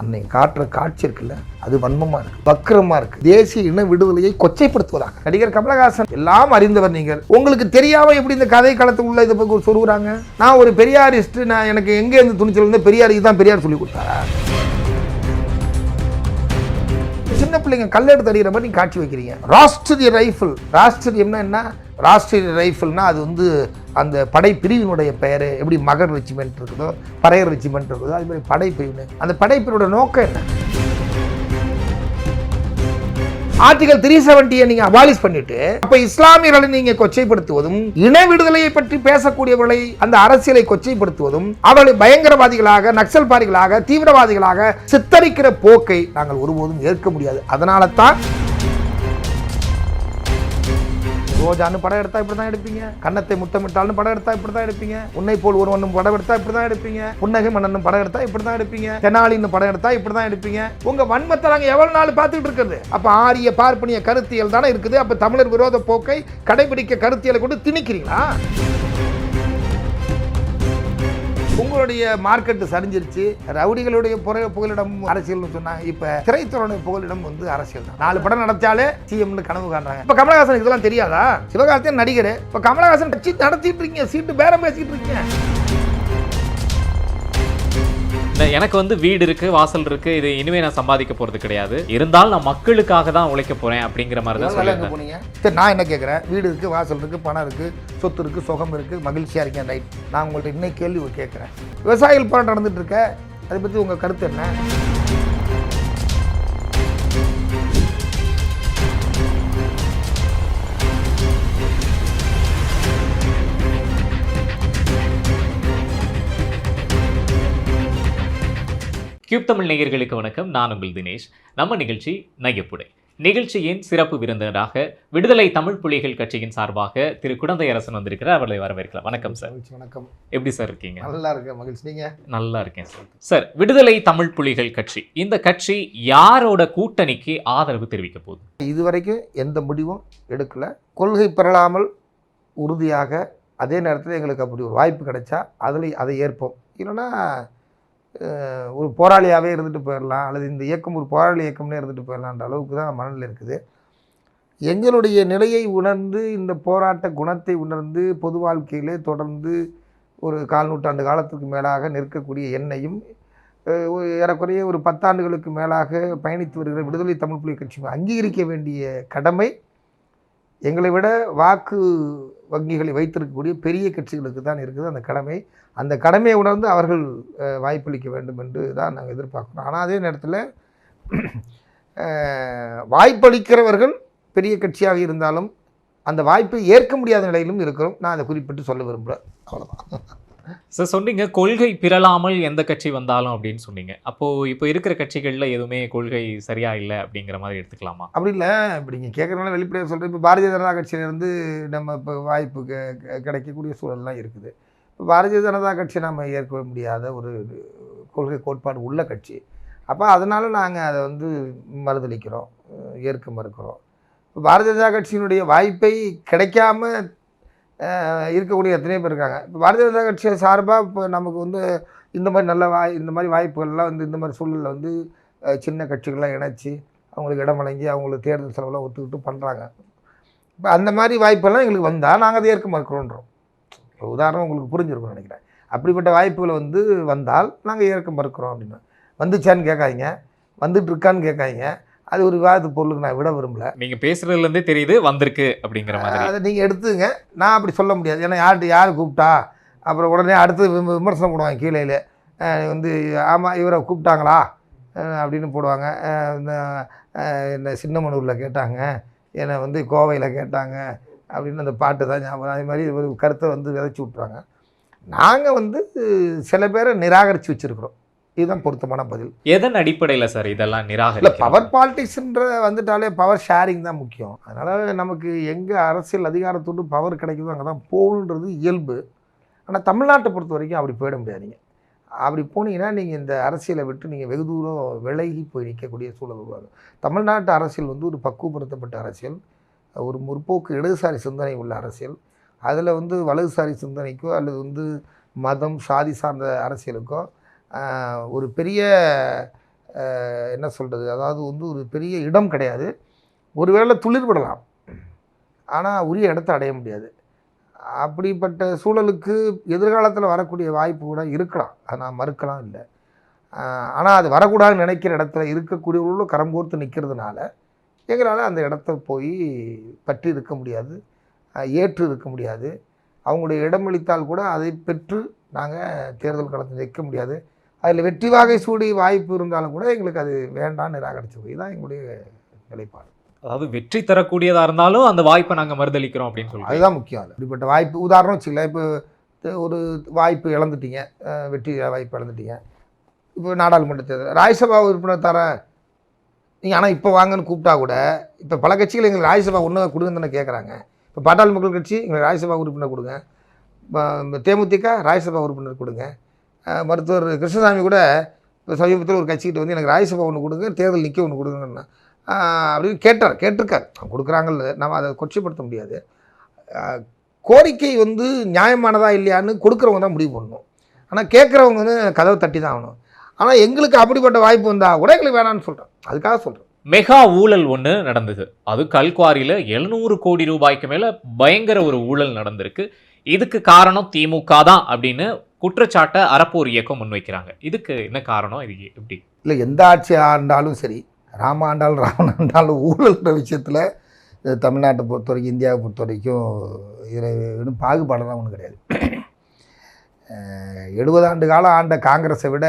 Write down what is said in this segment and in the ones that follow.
அன்னை காட்டுற காட்சி இருக்குல்ல அது வன்மமா இருக்கு வக்கிரமா இருக்கு. தேசிய இன விடுதலையை கொச்சைப்படுத்துவதாக. நடிகர் கமலஹாசன் எல்லாம் அறிந்தவர் நீங்கள். உங்களுக்கு தெரியாம எப்படி இந்த கதை களத்து உள்ள இதை பற்றி சொல்லுறாங்க நான் ஒரு பெரியாரிஸ்ட் நான் எனக்கு எங்கே இருந்து துணிச்சல் வந்து பெரியாருக்கு தான் பெரியார் சொல்லி கொடுத்தாரா? சின்ன பிள்ளைங்க கல்லெடுத்து அடிக்கிற மாதிரி நீங்க காட்சி வைக்கிறீங்க. ராஷ்டிரிய ரைஃபிள் ராஷ்டிரியம்னா என்ன? ராஷ்டிரிய ரைஃபிள்னா அது வந்து அந்த படைப்பிரிவினுடைய பெயர். எப்படி மகர் ரெஜிமெண்ட் இருக்குதோ பறையர் ரெஜிமெண்ட் இருக்குதோ அது மாதிரி படைப்பிரிவு அந்த படைப்பிரிவோட நோக்கம் என்ன? ஆர்டிகல் த்ரீ செவன்ட்டியை நீங்க அபாலிஷ் பண்ணிட்டு அப்போ இஸ்லாமியர்களை நீங்க கொச்சைப்படுத்துவதும் இன விடுதலையை பற்றி பேசக்கூடியவர்களை அந்த அரசியலை கொச்சைப்படுத்துவதும் அவர்களை பயங்கரவாதிகளாக நக்சல்பாரிகளாக தீவிரவாதிகளாக சித்தரிக்கிற போக்கை நாங்கள் ஒருபோதும் ஏற்க முடியாது. அதனால தான் ரோஜான்னு படம் எடுத்தா இப்படி தான் எடுப்பீங்க. கன்னத்தை முத்தமிட்டால்னு படம் எடுத்தா இப்படி தான் எடுப்பீங்க. உன்னை போல் ஒருவனும் படம் எடுத்தா இப்படி தான் எடுப்பீங்க. புன்னகை மன்னனும் படம் எடுத்தா இப்படி தான் எடுப்பீங்க. தெனாலின்னு படம் எடுத்தா இப்படி தான் எடுப்பீங்க. உங்க வன்மத்தை நாங்கள் எவ்வளவு நாள் பார்த்துட்டு இருக்கிறது? அப்ப ஆரிய பார்ப்பனிய கருத்தியல் தானே இருக்குது. அப்ப தமிழர் விரோத போக்கை கடைபிடிக்க கருத்தியலை கொண்டு திணிக்கிறீங்களா? உங்களுடைய மார்க்கெட்டு சரிஞ்சிருச்சு. ரவுடிகளுடைய புற புகலிடம் அரசியல்னு சொன்னாங்க. இப்ப திரைத்துறையுடைய புகலிடம் வந்து அரசியல் தான். நாலு படம் நடத்தாலே சிஎம்னு கனவு காண்றாங்க. இப்ப கமலஹாசன் இதெல்லாம் தெரியாதா? சிவகார்த்தியன் நடிகர். இப்ப கமலஹாசன் கட்சி நடத்திட்டு இருக்கீங்க. சீட்டு பேரம் பேசிட்டு இருக்கீங்க. எனக்கு வந்து வீடு இருக்கு வாசல் இருக்கு இது இனிமே நான் சம்பாதிக்க போறது கிடையாது. இருந்தாலும் நான் மக்களுக்காக தான் உழைக்க போறேன் அப்படிங்கிற மாதிரி தான் சொல்லியிருந்தேன் போனீங்க? சரி நான் என்ன கேட்குறேன் வீடு இருக்கு வாசல் இருக்கு பணம் இருக்கு சொத்து இருக்கு சுகம் இருக்கு மகிழ்ச்சியா இருக்கேன் ரைட் நான் உங்கள்ட்ட இன்னைக்கு கேள்வி கேட்குறேன் விவசாயிகள் போராட்டம் நடந்துட்டு இருக்க அதை பத்தி உங்க கருத்து என்ன? கியூப் தமிழ் நேயர்களுக்கு வணக்கம். நான் உங்கள் தினேஷ். நம்ம நிகழ்ச்சி நகைப்புடை நிகழ்ச்சியின் சிறப்பு விருந்தினராக விடுதலை தமிழ் புலிகள் கட்சியின் சார்பாக திரு குடந்தை அரசன் வந்திருக்கிறார். அவர்களை வரவேற்கலாம். வணக்கம் சார். வணக்கம். எப்படி சார் இருக்கீங்க? நல்லா இருக்கேன். மகிழ்ச்சி. நீங்க? நல்லா இருக்கேன் சார். சார் விடுதலை தமிழ் புலிகள் கட்சி. இந்த கட்சி யாரோட கூட்டணிக்கு ஆதரவு தெரிவிக்க போகுது? இதுவரைக்கும் எந்த முடிவும் எடுக்கல. கொள்கை பெறலாமல் உறுதியாக அதே நேரத்தில் எங்களுக்கு அப்படி ஒரு வாய்ப்பு கிடைச்சா அதில் அதை ஏற்போம். இல்லைன்னா ஒரு போராளியாகவே இருந்துட்டு போயிடலாம் அல்லது இந்த இயக்கம் ஒரு போராளி இயக்கம்னே இருந்துட்டு போயிடலான்ற அளவுக்கு தான் மனநிலை இருக்குது. எங்களுடைய நிலையை உணர்ந்து இந்த போராட்ட குணத்தை உணர்ந்து பொது வாழ்க்கையிலே தொடர்ந்து ஒரு கால் நூற்றாண்டு காலத்துக்கு மேலாக நிற்கக்கூடிய என்னையும் ஒரு ஏறக்குறைய ஒரு பத்தாண்டுகளுக்கு மேலாக பயணித்து வருகிற விடுதலை தமிழ் புலி கட்சி அங்கீகரிக்க வேண்டிய கடமை எங்களை விட வாக்கு வங்கிகளை வைத்திருக்கக்கூடிய பெரிய கட்சிகளுக்கு தான் இருக்குது அந்த கடமை. அந்த கடமையை உணர்ந்து அவர்கள் வாய்ப்பளிக்க வேண்டும் என்று தான் நாங்கள் எதிர்பார்க்குறோம். ஆனால் அதே நேரத்தில் வாய்ப்பளிக்கிறவர்கள் பெரிய கட்சியாக இருந்தாலும் அந்த வாய்ப்பை ஏற்க முடியாத நிலையிலும் இருக்கிறோம். நான் அதை குறிப்பிட்டு சொல்ல விரும்புகிறேன் அவ்வளோதான் சார் சொன்னீங்க கொள்கை பிறலாமல் எந்த கட்சி வந்தாலும் அப்படின்னு சொன்னீங்க. அப்போது இப்போ இருக்கிற கட்சிகளில் எதுவுமே கொள்கை சரியாக இல்லை அப்படிங்கிற மாதிரி எடுத்துக்கலாமா? அப்படி இல்லை. இப்படி நீங்கள் கேட்குறதுனால வெளிப்படையாக சொல்கிறேன் இப்போ பாரதிய ஜனதா கட்சியிலேருந்து நம்ம இப்போ வாய்ப்பு கிடைக்கக்கூடிய சூழல்லாம் இருக்குது. இப்போ பாரதிய ஜனதா கட்சி நம்ம ஏற்க முடியாத ஒரு கொள்கை கோட்பாடு உள்ள கட்சி. அப்போ அதனால் நாங்கள் அதை வந்து மறுதளிக்கிறோம் ஏற்க மறுக்கிறோம். இப்போ பாரதிய ஜனதா கட்சியினுடைய வாய்ப்பை கிடைக்காம இருக்கக்கூடிய எத்தனையோ பேர் இருக்காங்க. இப்போ பாரதிய ஜனதா கட்சி சார்பாக இப்போ நமக்கு வந்து இந்த மாதிரி நல்ல வாய் இந்த மாதிரி வாய்ப்புகள்லாம் வந்து இந்த மாதிரி சூழலில் வந்து சின்ன கட்சிகள்லாம் இணைச்சி அவங்களுக்கு இடம் வழங்கி அவங்களுக்கு தேர்தல் செலவெல்லாம் ஒத்துக்கிட்டு பண்ணுறாங்க இப்போ அந்த மாதிரி வாய்ப்பெல்லாம் எங்களுக்கு வந்தால் நாங்கள் அதை ஏற்க மறுக்கிறோன்றோம். இப்போ உதாரணம் உங்களுக்கு புரிஞ்சிருக்கும்னு நினைக்கிறேன். அப்படிப்பட்ட வாய்ப்புகள் வந்து வந்தால் நாங்கள் ஏற்க மறுக்கிறோம் அப்படின்னு. வந்துச்சான்னு கேட்காதீங்க. வந்துட்டு இருக்கான்னு கேட்காதீங்க. அது ஒரு விவாதத்து பொருளுக்கு நான் விட விரும்பல. நீங்க பேசுறதுல இருந்தே தெரியுது வந்திருக்கு அப்படிங்கிற மாதிரி. அதை நீங்கள் எடுத்துங்க. நான் அப்படி சொல்ல முடியாது. ஏன்னா யார்கிட்ட யார் கூப்பிட்டா? அப்புறம் உடனே அடுத்து விம- விமர்சனம் போடுவாங்க கீழேயில். வந்து ஆமாம் இவரை கூப்பிட்டாங்களா? அப்படின்னு போடுவாங்க. என்ன சின்னமனூரில் கேட்டாங்க. என்னை வந்து கோவையில் கேட்டாங்க. அப்படின்னு அந்த பாட்டு தான் ஞாபகம். அதே மாதிரி ஒரு கருத்தை வந்து விதைச்சி விட்றாங்க நாங்கள் வந்து சில பேரை நிராகரித்து வச்சுருக்குறோம். இதுதான் பொருத்தமான பதில். எதன் அடிப்படையில சார் இதெல்லாம் இல்லை நிராகரிக்க பவர் பாலிடிக்ஸ்ன்ற வந்துட்டாலே பவர் ஷேரிங் தான் முக்கியம். அதனால் நமக்கு எங்கே அரசியல் அதிகாரத்தோடு பவர் கிடைக்குதோ அங்கே தான் போகணுன்றது இயல்பு. ஆனால் தமிழ்நாட்டை பொறுத்த வரைக்கும் அப்படி போயிட முடியாதீங்க. அப்படி போனீங்கன்னா நீங்கள் இந்த அரசியலை விட்டு நீங்கள் வெகு தூரம் விலகி போய் நிற்கக்கூடிய சூழல் உருவாகும். தமிழ்நாட்டு அரசியல் வந்து ஒரு பக்குவப்படுத்தப்பட்ட அரசியல். ஒரு முற்போக்கு இடதுசாரி சிந்தனை உள்ள அரசியல். அதில் வந்து வலதுசாரி சிந்தனைக்கோ அல்லது வந்து மதம் சாதி சார்ந்த அரசியலுக்கோ ஒரு பெரிய என்ன சொல்கிறது அதாவது வந்து ஒரு பெரிய இடம் கிடையாது. ஒருவேளை துளிர்விடலாம் ஆனால் உரிய இடத்த அடைய முடியாது. அப்படிப்பட்ட சூழலுக்கு எதிர்காலத்தில் வரக்கூடிய வாய்ப்பு கூட இருக்கலாம். அதை நான் மறுக்கலாம் இல்லை. ஆனால் அது வரக்கூடாதுன்னு நினைக்கிற இடத்துல இருக்கக்கூடியவர்களும் கரம் கோர்த்து நிற்கிறதுனால எங்களால் அந்த இடத்த போய் பற்றி இருக்க முடியாது. ஏற்று இருக்க முடியாது. அவங்களுடைய இடமளித்தால் கூட அதை பெற்று நாங்கள் தேர்தல் களத்தில் நிற்க முடியாது. அதில் வெற்றி வாகை சூடி வாய்ப்பு இருந்தாலும் கூட எங்களுக்கு அது வேண்டாம் நிராகரிச்சு போய். தான் எங்களுடைய நிலைப்பாடு. அதாவது வெற்றி தரக்கூடியதா இருந்தாலும் அந்த வாய்ப்பை நாங்க மறுதளிக்கிறோம் அப்படின்னு சொல்லுவாங்க அதுதான் முக்கியம் அது இப்படிப்பட்ட வாய்ப்பு உதாரணம் வச்சுக்கலாம் இப்போ ஒரு வாய்ப்பு இழந்துட்டீங்க வெற்றி வாய்ப்பு இழந்துட்டீங்க. இப்போ நாடாளுமன்ற தேர்தல் ராஜ்யசபா உறுப்பினர் தர நீங்கள் ஆனால் இப்போ வாங்கன்னு கூப்பிட்டா கூட இப்போ பல கட்சிகள் எங்களுக்கு ராஜ்யசபா ஒன்று கொடுங்கன்னு தானே கேட்குறாங்க இப்போ பாட்டாளி மக்கள் கட்சி எங்களுக்கு ராஜ்யசபா உறுப்பினர் கொடுங்க. தேமுதிக ராஜ்யசபா உறுப்பினர் கொடுங்க. மருத்துவர் கிருஷ்ணசாமி கூட இப்போ சமீபத்தில் ஒரு கட்சிக்கிட்ட வந்து எனக்கு ராஜ்யசபா ஒன்று கொடுங்க தேர்தல் நிற்க ஒன்று கொடுங்கன்னா. அப்படின்னு கேட்டார் கேட்டிருக்கார். கொடுக்குறாங்கல்ல நம்ம அதை கொச்சைப்படுத்த முடியாது. கோரிக்கை வந்து நியாயமானதா இல்லையான்னு கொடுக்குறவங்க தான் முடிவு பண்ணணும். ஆனால் கேட்குறவங்க வந்து கதவை தட்டி தான் ஆகணும். ஆனால் எங்களுக்கு அப்படிப்பட்ட வாய்ப்பு வந்தால் கூட எங்களுக்கு வேணாம்னு சொல்கிறேன் அதுக்காக சொல்கிறேன் மெகா ஊழல் ஒன்று நடந்தது. அது கல்குவாரியில் எழுநூறு கோடி ரூபாய்க்கு மேலே பயங்கர ஒரு ஊழல் நடந்திருக்கு. இதுக்கு காரணம் திமுக தான் அப்படின்னு குற்றச்சாட்டை அறப்போர் இயக்கம் முன்வைக்கிறாங்க. இதுக்கு என்ன காரணம்? இது எப்படி? இல்லை எந்த ஆட்சி ஆண்டாலும் சரி ராம ஆண்டாலும் ராவண ஆண்டாலும் ஊழல்ன்ற விஷயத்தில் தமிழ்நாட்டை பொறுத்த வரைக்கும் இந்தியாவை பொறுத்த வரைக்கும் இதில் இன்னும் பாகுபாடெல்லாம் ஒன்றும் கிடையாது. எழுபது ஆண்டு காலம் ஆண்ட காங்கிரஸை விட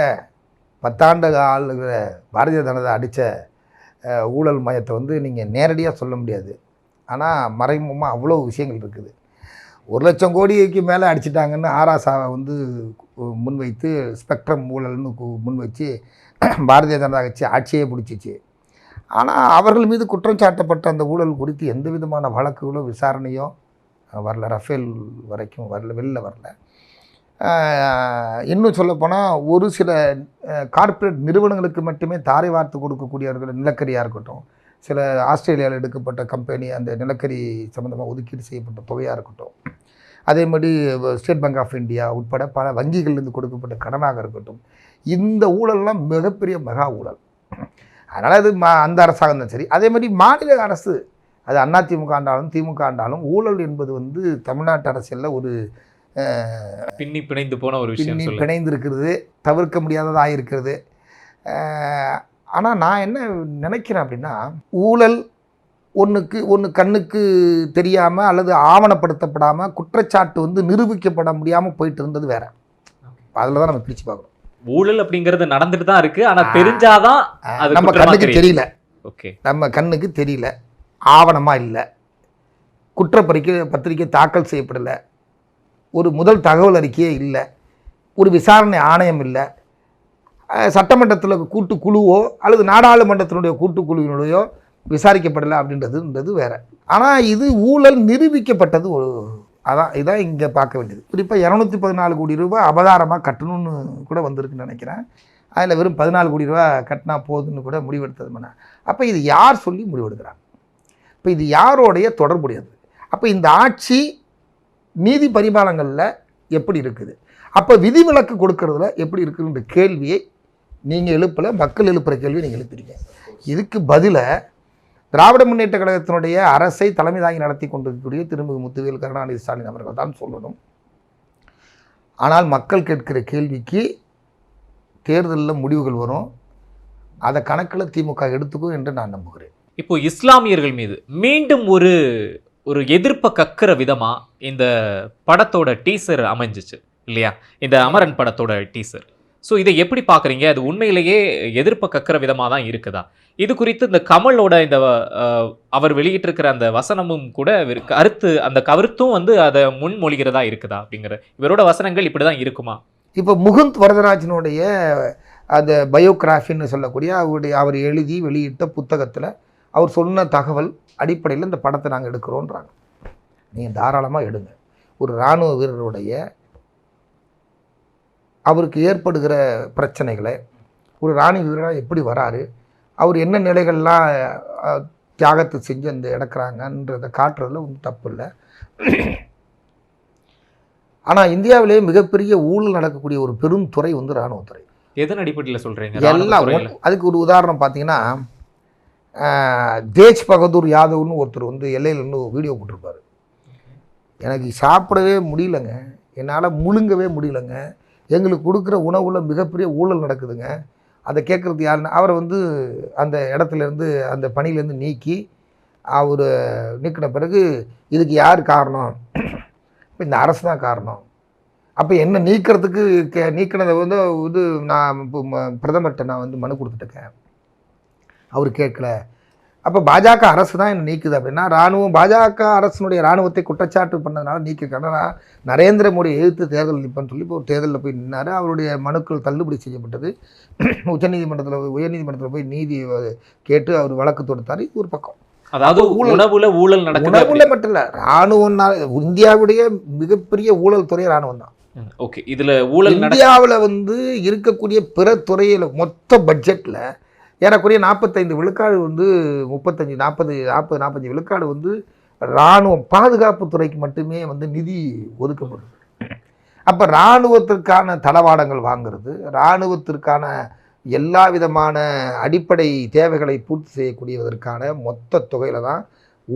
பத்தாண்டு ஆளுகிற பாரதிய ஜனதா அடித்த ஊழல் மயத்தை வந்து நீங்கள் நேரடியாக சொல்ல முடியாது. ஆனால் மறைமுகமாக அவ்வளோ விஷயங்கள் இருக்குது. ஒரு லட்சம் கோடிக்கு மேலே அடிச்சிட்டாங்கன்னு ஆராசாவை வந்து முன்வைத்து ஸ்பெக்ட்ரம் ஊழல்னு கு- முன்வச்சு பாரதிய ஜனதா கட்சி ஆட்சியே பிடிச்சிச்சு ஆனால் அவர்கள் மீது குற்றம் சாட்டப்பட்ட அந்த ஊழல் குறித்து எந்த விதமான வழக்குகளோ விசாரணையோ வரல. ரஃபேல் வரைக்கும் வரல வெளில வரல. இன்னும் சொல்லப்போனால் ஒரு சில கார்ப்பரேட் நிறுவனங்களுக்கு மட்டுமே தாரை வார்த்து கொடுக்கக்கூடியவர்கள் நிலக்கரியாக இருக்கட்டும் சில ஆஸ்திரேலியாவில் எடுக்கப்பட்ட கம்பெனி அந்த நிலக்கரி சம்மந்தமாக ஒதுக்கீடு செய்யப்பட்ட தொகையாக இருக்கட்டும். அதே மாதிரி ஸ்டேட் பேங்க் ஆஃப் இந்தியா உட்பட பல வங்கிகள்லேருந்து கொடுக்கப்பட்ட கடனாக இருக்கட்டும். இந்த ஊழல்லாம் மிகப்பெரிய மெகா ஊழல். அதனால் அது மா அந்த அரசாங்கம் தான் சரி. அதே மாதிரி மாநில அரசு அது அதிமுக ஆண்டாலும் திமுக ஆண்டாலும் ஊழல் என்பது வந்து தமிழ்நாட்டு அரசியலில் ஒரு பின்னி பிணைந்து போன ஒரு விஷயம் பின்னி சொல்லு பிணைந்திருக்கிறது தவிர்க்க முடியாததாக இருக்கிறது. ஆனால் நான் என்ன நினைக்கிறேன் அப்படின்னா ஊழல் ஒன்றுக்கு ஒன்று கண்ணுக்கு தெரியாமல் அல்லது ஆவணப்படுத்தப்படாமல் குற்றச்சாட்டு வந்து நிரூபிக்கப்பட முடியாமல் போயிட்டு இருந்தது வேற. அதில் தான் நம்ம பிரித்து பார்க்கணும். ஊழல் அப்படிங்கிறது நடந்துட்டு தான் இருக்கு. ஆனா தெரிஞ்சாதான் நம்ம கண்ணுக்கு. தெரியல. ஓகே. நம்ம கண்ணுக்கு தெரியல. ஆவணமாக இல்லை. குற்றப்பறிக்கை பத்திரிக்கை தாக்கல் செய்யப்படலை. ஒரு முதல் தகவல் அறிக்கையே இல்லை. ஒரு விசாரணை ஆணையம் இல்லை. சட்டமன்றத்தில் கூட்டுக்குழுவோ அல்லது நாடாளுமன்றத்தினுடைய கூட்டுக்குழுவினுடையோ விசாரிக்கப்படலை அப்படின்றதுன்றது வேறு. ஆனால் இது ஊழல் நிரூபிக்கப்பட்டது ஒரு அதான் இதான் இங்கே பார்க்க வேண்டியது. குறிப்பாக இரநூத்தி பதினாலு கோடி ரூபாய் அபதாரமாக கட்டணும்னு கூட வந்திருக்குன்னு நினைக்கிறேன். அதில் வெறும் பதினாலு கோடி ரூபா கட்டினா போதுன்னு கூட முடிவெடுத்தது அப்போ இது யார் சொல்லி முடிவெடுக்கிறாங்க? இப்போ இது யாரோடைய தொடர்புடையது? அப்போ இந்த ஆட்சி நீதி பரிமாணங்களில் எப்படி இருக்குது? அப்போ விதிவிலக்கு கொடுக்கறதுல எப்படி இருக்குன்ற கேள்வியை நீங்கள் எழுப்பல மக்கள் எழுப்புகிற கேள்வியை நீங்கள் எழுப்புறீங்க இதுக்கு பதிலாக திராவிட முன்னேற்ற கழகத்தினுடைய அரசை தலைமை தாங்கி நடத்தி கொண்டிருக்கக்கூடிய திருமிகு முத்துவேல் கருணாநிதி ஸ்டாலின் அவர்கள் தான் சொல்லணும். ஆனால் மக்கள் கேட்கிற கேள்விக்கு தேர்தலில் முடிவுகள் வரும். அதை கணக்கில் திமுக எடுத்துக்கும் என்று நான் நம்புகிறேன். இப்போ இஸ்லாமியர்கள் மீது மீண்டும் ஒரு ஒரு எதிர்ப்பை கக்கிற விதமாக இந்த படத்தோட டீசர் அமைஞ்சிச்சு இல்லையா? இந்த அமரன் படத்தோட டீசர். ஸோ இதை எப்படி பார்க்குறீங்க? அது உண்மையிலேயே எதிர்ப்பை கக்கிற விதமாக தான் இருக்குதா? இது குறித்து இந்த கமலோட இந்த அவர் வெளியிட்டிருக்கிற அந்த வசனமும் கூட கருத்து அந்த கருத்தும் வந்து அதை முன்மொழிகிறதா இருக்குதா அப்படிங்கிற இவரோட வசனங்கள் இப்படி தான் இருக்குமா? இப்போ முகுந்த் வரதராஜனுடைய அந்த பயோகிராஃபின்னு சொல்லக்கூடிய அவருடைய அவர் எழுதி வெளியிட்ட புத்தகத்தில் அவர் சொன்ன தகவல் அடிப்படையில் இந்த படத்தை நாங்கள் எடுக்கிறோன்றாங்க. நீங்கள் தாராளமாக எடுங்க. ஒரு இராணுவ வீரருடைய அவருக்கு ஏற்படுகிற பிரச்சனைகளை ஒரு ராணுவ வீரராக எப்படி வராரு அவர் என்ன நிலைகள்லாம் தியாகத்தை செஞ்சு அந்த இடக்குறாங்கன்றதை காட்டுறதுல ஒன்றும் தப்பு இல்லை. ஆனால் இந்தியாவிலேயே மிகப்பெரிய ஊழல் நடக்கக்கூடிய ஒரு பெரும் துறை வந்து இராணுவத்துறை. எதன் அடிப்படையில் சொல்றீங்க? ராணுவ எல்லாம் அதுக்கு ஒரு உதாரணம் பார்த்தீங்கன்னா தேஜ் பகதூர் யாதவ்னு ஒருத்தர் வந்து எல்லையில் இருந்து வீடியோ போட்டிருப்பாரு. எனக்கு சாப்பிடவே முடியலங்க. என்னால் முழுங்கவே முடியலங்க. எங்களுக்கு கொடுக்குற உணவில் மிகப்பெரிய ஊழல் நடக்குதுங்க. அதை கேட்குறது யாருன்னா அவரை வந்து அந்த இடத்துல இருந்து அந்த பணியிலேருந்து நீக்கி அவர் நீக்கின பிறகு இதுக்கு யார் காரணம்? இப்போ இந்த அரசு தான் காரணம். அப்போ என்ன நீக்கிறதுக்கு கே நீக்கினதை வந்து இது நான் இப்போ ம- பிரதமர்கிட்ட நான் வந்து மனு கொடுத்துட்டுருக்கேன். அவர் கேட்கல. அப்போ பாஜக அரசு தான் என்ன நீக்குது அப்படின்னா ராணுவம் பாஜக அரசினுடைய ராணுவத்தை குற்றச்சாட்டு பண்ணதுனால நீக்கிருக்காங்க ஆனால் நரேந்திர மோடி எதிர்த்து தேர்தல் நிற்பேன்னு சொல்லி இப்போ ஒரு தேர்தலில் போய் நின்னாரு. அவருடைய மனுக்கள் தள்ளுபடி செய்யப்பட்டது. உச்சநீதிமன்றத்தில் உயர்நீதிமன்றத்தில் போய் நீதி கேட்டு அவர் வழக்கு தொடுத்தார். இது ஒரு பக்கம். அதாவது. உணவுல ஊழல் நடக்குது உணவுல மட்டும் இல்லை ராணுவம் இந்தியாவுடைய மிகப்பெரிய ஊழல் துறை ராணுவம் தான். ஓகே. இதுல ஊழல் இந்தியாவில் வந்து இருக்கக்கூடிய பிற துறையில் மொத்த பட்ஜெட்டில் ஏறக்குறைய நாற்பத்தைந்து விழுக்காடு வந்து முப்பத்தஞ்சு நாற்பது நாற்பது நாற்பத்தஞ்சு விழுக்காடு வந்து இராணுவம் பாதுகாப்பு துறைக்கு மட்டுமே வந்து நிதி ஒதுக்கப்படுது. அப்போ இராணுவத்திற்கான தளவாடங்கள் வாங்குறது இராணுவத்திற்கான எல்லா விதமான அடிப்படை தேவைகளை பூர்த்தி செய்யக்கூடியதற்கான மொத்த தொகையில தான்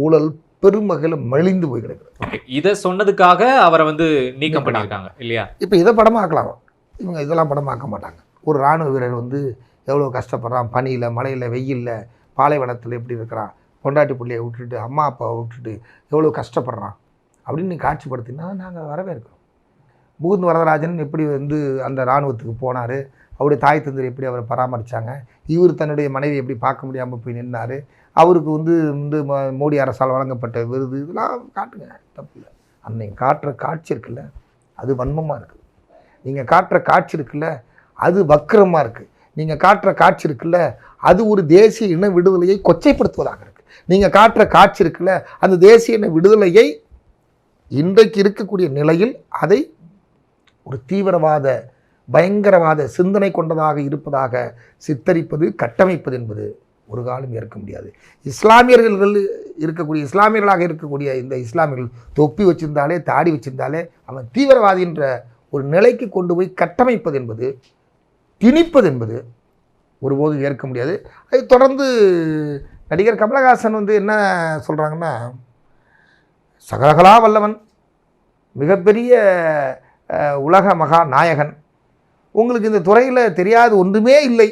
ஊழல் பெருமகையில் மலிந்து போய் கிடக்குது. இத சொன்னதுக்காக அவரை வந்து நீக்கம் பண்ணியிருக்காங்க இல்லையா? இப்போ இதை படமாக்கலாம். இவங்க இதெல்லாம் படமாக்க மாட்டாங்க. ஒரு இராணுவ வீரர் வந்து எவ்வளோ கஷ்டப்படுறான்? பனியில் மழையில் வெயிலில் பாலைவனத்தில் எப்படி இருக்கிறான்? பொண்டாட்டி பிள்ளையை விட்டுட்டு அம்மா அப்பாவை விட்டுட்டு எவ்வளோ கஷ்டப்படுறான்? அப்படின்னு காட்சிப்படுத்தினா நாங்கள் வரவேற்கிறோம். பூந்த் வரதராஜன் எப்படி வந்து அந்த இராணுவத்துக்கு போனார்? அவருடைய தாய் தந்தர் எப்படி அவரை பராமரித்தாங்க இவர் தன்னுடைய மனைவி எப்படி பார்க்க முடியாமல் போய் நின்னார்? அவருக்கு வந்து வந்து மோடி அரசால் வழங்கப்பட்ட விருது இதெல்லாம் காட்டுங்க. தப்பு இல்லை அன்னைக்கு காட்டுற காட்சி இருக்குல்ல அது வன்மமாக இருக்குது நீங்கள் காட்டுற காட்சி இருக்குல்ல அது வக்கிரமாக இருக்குது நீங்கள் காட்டுற காட்சி இருக்குல்ல அது ஒரு தேசிய இன விடுதலையை கொச்சைப்படுத்துவதாக இருக்குது நீங்கள் காட்டுற காட்சி இருக்குல்ல அந்த தேசிய இன விடுதலையை இன்றைக்கு இருக்கக்கூடிய நிலையில் அதை ஒரு தீவிரவாத பயங்கரவாத சிந்தனை கொண்டதாக இருப்பதாக சித்தரிப்பது கட்டமைப்பது என்பது ஒரு காலம் ஏற்க முடியாது. இஸ்லாமியர்கள் இருக்கக்கூடிய இஸ்லாமியர்களாக இருக்கக்கூடிய இந்த இஸ்லாமியர்கள் தொப்பி வச்சிருந்தாலே தாடி வச்சிருந்தாலே அவன் தீவிரவாதி என்ற ஒரு நிலைக்கு கொண்டு போய் கட்டமைப்பது என்பது திணிப்பது என்பது ஒருபோதும் ஏற்க முடியாது. அதை தொடர்ந்து நடிகர் கமலஹாசன் வந்து என்ன சொல்கிறாங்கன்னா சகலகலா வல்லவன் மிகப்பெரிய உலக மகா நாயகன். உங்களுக்கு இந்த துறையில் தெரியாது ஒன்றுமே இல்லை.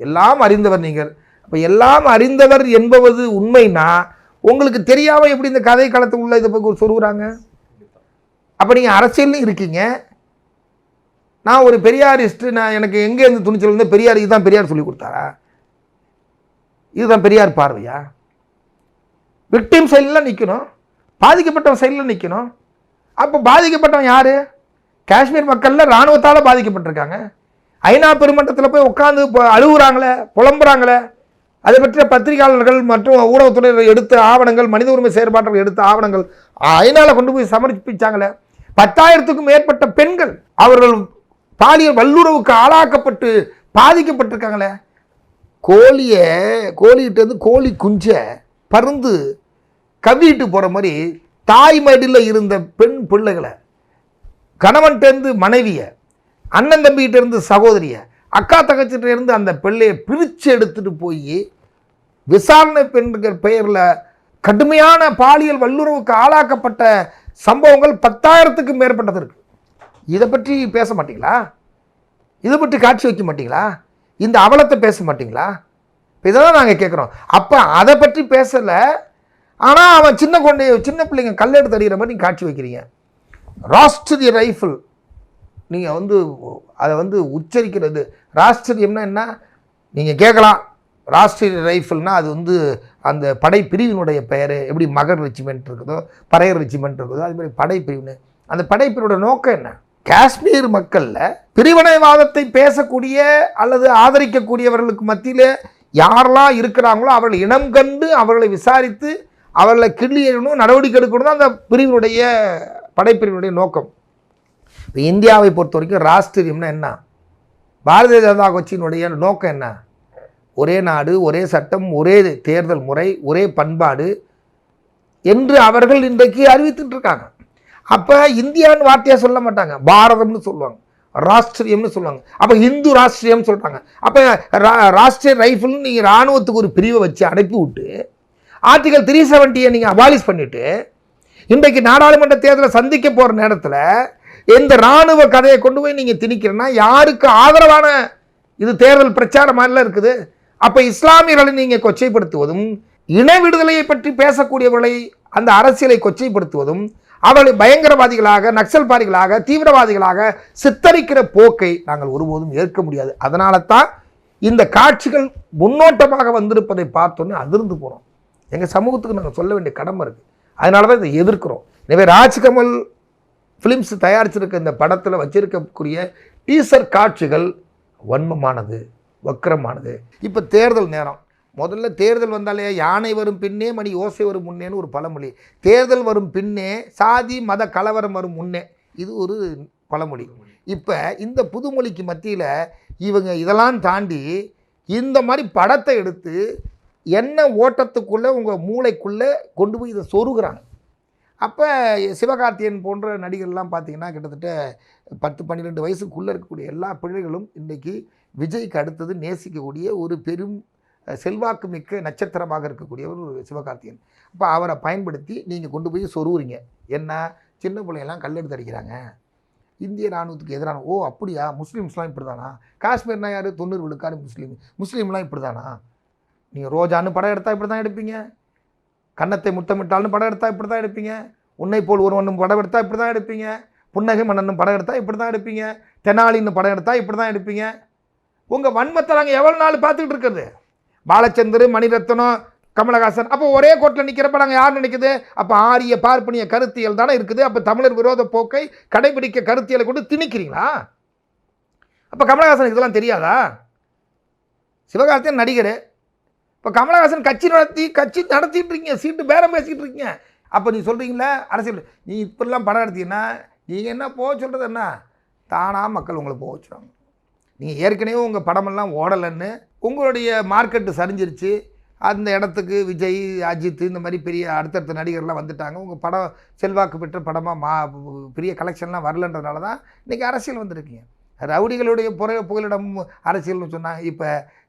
எல்லாம் அறிந்தவர் நீங்கள். அப்போ எல்லாம் அறிந்தவர் என்பது உண்மைனா உங்களுக்கு தெரியாமல் எப்படி இந்த கதை களத்துக்குள்ள இதை பற்றி சொல்லுறாங்க அப்போ நீங்கள் அரசியல்லையும் இருக்கீங்க. நான் ஒரு பெரியாரிஸ்ட்டு நான் எனக்கு எங்கேருந்து துணிச்சல் இருந்து பெரியார் இதுதான் பெரியார் சொல்லி கொடுத்தாரா? இதுதான் பெரியார் பார்வையா? விக்டிம் சைடில் நிற்கணும் பாதிக்கப்பட்டவன் சைடில் நிற்கணும் அப்போ பாதிக்கப்பட்டவன் யார்? காஷ்மீர் மக்களில் இராணுவத்தால் பாதிக்கப்பட்டிருக்காங்க. ஐநா பெருமன்றத்தில் போய் உட்காந்து அழுகுறாங்களே புலம்புறாங்களே. அதை பற்றிய பத்திரிகையாளர்கள் மற்றும் ஊடகத்துறையினர் எடுத்த ஆவணங்கள் மனித உரிமை செயற்பாட்டர்கள் எடுத்த ஆவணங்கள் ஐநாவில் கொண்டு போய் சமர்ப்பிச்சாங்களே. பத்தாயிரத்துக்கும் மேற்பட்ட பெண்கள் அவர்கள் பாலியல் வல்லுறவுக்கு ஆளாக்கப்பட்டு பாதிக்கப்பட்டிருக்காங்களே. கோழியை கோழிகிட்டேருந்து கோழி குஞ்சை பருந்து கவிட்டு போகிற மாதிரி தாய் மடியில் இருந்த பெண் பிள்ளைகளை கணவன்கிட்டேருந்து மனைவியை அண்ணன் தம்பிகிட்டேருந்து சகோதரியை அக்கா தங்கச்சிட்ட இருந்து அந்த பிள்ளையை பிரித்து எடுத்துகிட்டு போய் விசாரணை பெண்கிற பெயரில் கடுமையான பாலியல் வல்லுறவுக்கு ஆளாக்கப்பட்ட சம்பவங்கள் பத்தாயிரத்துக்கு மேற்பட்டது இருக்கு. இதை பற்றி பேச மாட்டீங்களா? இதை பற்றி காட்சி வைக்க மாட்டீங்களா? இந்த அவலத்தை பேச மாட்டீங்களா? இப்போ இதெல்லாம் நாங்கள் கேட்குறோம் அப்போ அதை பற்றி பேசலை. ஆனால் அவன் சின்ன கொண்டை சின்ன பிள்ளைங்க கல்லெடுத்து அடிக்கிற மாதிரி நீங்கள் காட்சி வைக்கிறீங்க. ராஷ்டிரிய ரைஃபிள். நீங்கள் வந்து அதை வந்து உச்சரிக்கிறது. ராஷ்டிரியம்னா என்ன? நீங்கள் கேட்கலாம். ராஷ்டிரிய ரைஃபிள்னால் அது வந்து அந்த படை பிரிவினுடைய பெயர். எப்படி மகர் ரெஜிமெண்ட் இருக்குதோ பறையர் ரெஜிமெண்ட் இருக்குதோ அது மாதிரி படை அந்த படைப்பிரிவோட நோக்கம் என்ன? காஷ்மீர் மக்களில் பிரிவினைவாதத்தை பேசக்கூடிய அல்லது ஆதரிக்கக்கூடியவர்களுக்கு மத்தியில் யாரெல்லாம் இருக்கிறாங்களோ அவர்கள் இனம் கண்டு அவர்களை விசாரித்து அவர்களை கிள்ளி எறியணும் நடவடிக்கை எடுக்கணும் தான் அந்த பிரிவினுடைய படைப்பிரிவினுடைய நோக்கம். இப்போ இந்தியாவை பொறுத்த வரைக்கும் ராஷ்டிரியம்னா என்ன? பாரதிய ஜனதா கட்சியினுடைய நோக்கம் என்ன? ஒரே நாடு ஒரே சட்டம் ஒரே தேர்தல் முறை ஒரே பண்பாடு என்று அவர்கள் இன்றைக்கு அறிவித்துட்டு இருக்காங்க. அப்போ இந்தியான்னு வார்த்தையாக சொல்ல மாட்டாங்க. பாரதம்னு சொல்லுவாங்க. ராஷ்டிரியம்னு சொல்லுவாங்க. அப்போ இந்து ராஷ்டிரியம் சொல்கிறாங்க அப்போ ராஷ்டிரிய ரைஃபிள்னு நீங்கள் இராணுவத்துக்கு ஒரு பிரிவை வச்சு அனுப்பி விட்டு ஆர்டிகல் த்ரீ செவன்ட்டியை நீங்கள் அபாலிஷ் பண்ணிவிட்டு இன்றைக்கு நாடாளுமன்ற தேர்தலை சந்திக்க போகிற நேரத்தில் இந்த இராணுவ கதையை கொண்டு போய் நீங்கள் திணிக்கிறேன்னா யாருக்கு ஆதரவான இது தேர்தல் பிரச்சாரம் மாதிரிலாம் இருக்குது? அப்போ இஸ்லாமியர்களை நீங்கள் கொச்சைப்படுத்துவதும் இன விடுதலையை பற்றி பேசக்கூடியவர்களை அந்த அரசியலை கொச்சைப்படுத்துவதும் அவர்களை பயங்கரவாதிகளாக நக்சல்பாரிகளாக தீவிரவாதிகளாக சித்தரிக்கிற போக்கை நாங்கள் ஒருபோதும் ஏற்க முடியாது. அதனால தான் இந்த காட்சிகள் முன்னோட்டமாக வந்திருப்பதை பார்த்தோன்னே அதிர்ந்து போகிறோம் எங்கள் சமூகத்துக்கு நாங்கள் சொல்ல வேண்டிய கடமை இருக்குது அதனால தான் இதை எதிர்க்கிறோம். எனவே ராஜ்கமல் ஃபிலிம்ஸ் தயாரிச்சிருக்க இந்த படத்தில் வச்சிருக்கக்கூடிய டீசர் காட்சிகள் வன்மமானது வக்கரமானது. இப்போ தேர்தல் நேரம். முதல்ல தேர்தல் வந்தாலே யானை வரும் பின்னே மணி ஓசை வரும் முன்னேன்னு ஒரு பழமொழி. தேர்தல் வரும் பின்னே சாதி மத கலவரம் வரும் முன்னே. இது ஒரு பழமொழி. இப்போ இந்த புதுமொழிக்கு மத்தியில் இவங்க இதெல்லாம் தாண்டி இந்த மாதிரி படத்தை எடுத்து என்ன ஓட்டத்துக்குள்ளே உங்கள் மூளைக்குள்ளே கொண்டு போய் இதை சொருகிறாங்க. அப்போ சிவகார்த்தியன் போன்ற நடிகர்லாம் பார்த்தீங்கன்னா கிட்டத்தட்ட பத்து பன்னிரெண்டு வயசுக்குள்ளே இருக்கக்கூடிய எல்லா பிள்ளைகளும் இன்றைக்கி விஜய்க்கு அடுத்தது நேசிக்கக்கூடிய ஒரு பெரும் செல்வாக்கு மிக்க நட்சத்திரமாக இருக்கக்கூடிய ஒரு சிவகார்த்திகன் அப்போ அவரை பயன்படுத்தி நீங்கள் கொண்டு போய் சொருவுறீங்க. என்ன? சின்ன பிள்ளையெல்லாம் கல்லெடுத்து அடிக்கிறாங்க. இந்திய ராணுவத்துக்கு எதிரான ஓ அப்படியா? முஸ்லீம்ஸ்லாம் இப்படி தானா காஷ்மீர்னா யார்? தொண்ணூறு விழுக்காடு முஸ்லீம். முஸ்லீம்லாம் இப்படி தானா நீங்கள் ரோஜான்னு படம் எடுத்தால் இப்படி தான் எடுப்பீங்க. கன்னத்தை முத்தமிட்டாலும் படம் எடுத்தால் இப்படி தான் எடுப்பீங்க. உன்னை போல் ஒருவனும் படம் எடுத்தால் இப்படி தான் எடுப்பீங்க. புன்னகை மன்னனும் படம் எடுத்தால் இப்படி தான் எடுப்பீங்க. தெனாலின்னு படம் எடுத்தால் இப்படி தான் எடுப்பீங்க. உங்கள் வன்மத்தை நாங்கள் எவ்வளோ நாள் பார்த்துக்கிட்டு இருக்கிறது? பாலச்சந்தர் மணிரத்னம் கமலஹாசன். அப்போ ஒரே கோட்டில் நிற்கிறப்ப நாங்கள் யார் நினைக்குது? அப்போ ஆரிய பார்ப்பனிய கருத்தியல் தானே இருக்குது. அப்போ தமிழர் விரோத போக்கை கடைபிடிக்க கருத்தியலை கொண்டு திணிக்கிறீங்களா? அப்போ கமலஹாசன் இதெல்லாம் தெரியாதா? சிவகார்த்தியன் நடிகர். இப்போ கமலஹாசன் கட்சி நடத்தி கட்சி நடத்திட்டு இருக்கீங்க சீட்டு பேரம் பேசிக்கிட்டு இருக்கீங்க. அப்போ நீ சொல்கிறீங்களா அரசியல். நீ இப்படிலாம் படம் எடுத்தீங்கன்னா நீங்கள் என்ன போக சொல்கிறது என்ன? தானாக மக்கள் உங்களை போக வச்சுருவாங்க. நீங்கள் ஏற்கனவே உங்கள் படமெல்லாம் ஓடலைன்னு உங்களுடைய மார்க்கெட்டு சரிஞ்சிருச்சு. அந்த இடத்துக்கு விஜய் அஜித் இந்த மாதிரி பெரிய அடுத்தடுத்த நடிகர்லாம் வந்துட்டாங்க. உங்கள் படம் செல்வாக்கு பெற்ற படமாக மா பெரிய கலெக்ஷன்லாம் வரலன்றதுனால தான் இன்றைக்கி அரசியல் வந்திருக்கீங்க. ரவுடிகளுடைய புற புகலிடம் அரசியல்னு சொன்னாங்க. இப்போ